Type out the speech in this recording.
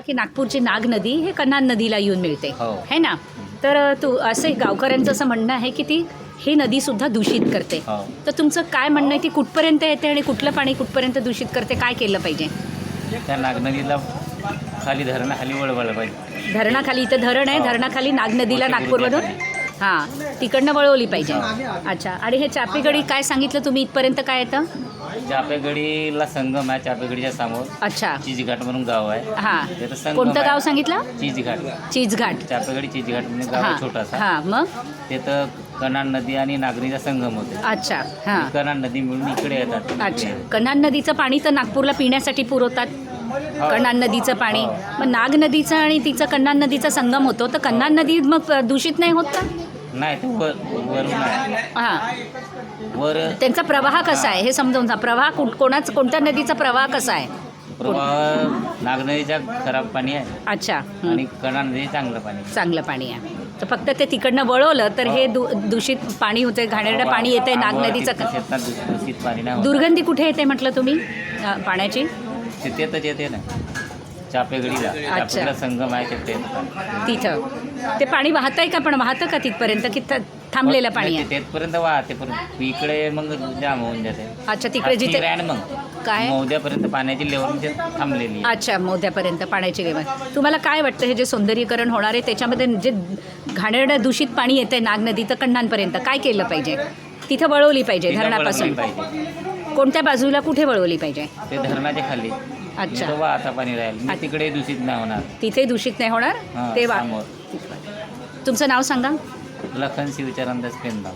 की नागपूरची नाग नदी हे कन्हान नदीला येऊन मिळते. हो. है ना? तर तू असे गावकऱ्यांचं असं म्हणणं आहे की ती ही नदी सुद्धा दूषित करते. हो. तर तुमचं काय म्हणणं आहे ती कुठपर्यंत येते आणि कुठलं पाणी कुठपर्यंत दूषित करते? काय केलं पाहिजे? त्या नागनदीला खाली धरणं खाली वळवायला पाहिजे. धरणाखाली इथं धरण आहे. हो. धरणाखाली नाग नदीला नागपूरमधून हां तिकडनं वळवली पाहिजे. अच्छा आणि हे चापेगडी काय सांगितलं तुम्ही इथपर्यंत काय येतं? चापेगडीला संगम आहे चापेगडीच्या समोर. अच्छा. चिजघाट म्हणून गाव आहे. हां. तिथं संगम कोणतं आहे. गाव सांगितलं? चिजघाट. चीजघाट. चापेगडी चिजघाट म्हणून गाव आहे छोटासा. हां मग? तिथं कनाड नदी आणि नागरीचा संगम होते. अच्छा हां. कनाड नदी मिळून इकडे येतात. अच्छा. कन्हान नदीचं पाणी तर नागपूरला पिण्यासाठी पुरवतात. कन्हान नदीचं पाणी. मग नाग नदीचं आणि तिचं कन्हान नदीचा संगम होतो. तर कन्हान नदी मग दूषित नाही होत का? नाही ते वर वरून आहे हां. वर त्यांचा प्रवाह कसा आहे? हे समजावून सांग. प्रवाह कुठ कोणाच कोणत्या नदीचा प्रवाह कसा आहे? प्रवाह खराब पाणी आहे. अच्छा. हं. आणि नदी चांगलं पाणी आहे. चांगलं पाणी आहे. तर फक्त ते तिकडनं वळवलं तर हे दू दूषित पाणी होते घाणेरडं पाणी येते नाग नदीचं. तिथं शेतात दूष- दूषित पाणी नाही होत. दुर्गंधी कुठे येते म्हटलं तुम्ही? अ, पाण्याची? तिथेच येते ना. चापेगडीला. चापेगडीला संगम आहे तिथे. तिथं. ते पाणी वाहतंय का पण वाहतं का तिथपर्यंत? की थ- थांबलेलं पाणी आहे? तेथपर्यंत वाहते पण इकडे मग जाम होऊन जाते. अच्छा तिकडे जिथे आहे ना मग. काय? मौद्यापर्यंत पाण्याची लेवल म्हणजे थांबलेली आहे. अच्छा मोद्यापर्यंत पाण्याची लेवल तुम्हाला काय वाटतं हे जे सौंदर्यीकरण होणार आहे त्याच्यामध्ये जे घाणेरडं दूषित पाणी येतं नाग नदी तर कण्णांपर्यंत काय केलं पाहिजे? तिथं वळवली पाहिजे तिथं धरणापासून. पाहिजे. कोणत्या बाजूला कुठे वळवली पाहिजे? ते धरणाच्या खाली. अच्छा. तिथं वाहता पाणी राहील. मग तिकडे दूषित नाही होणार. तिथे दूषित नाही होणार? हा, ते वा. समोर. तुमचं नाव सांगा. लखन शिवचरण दास पेंदाव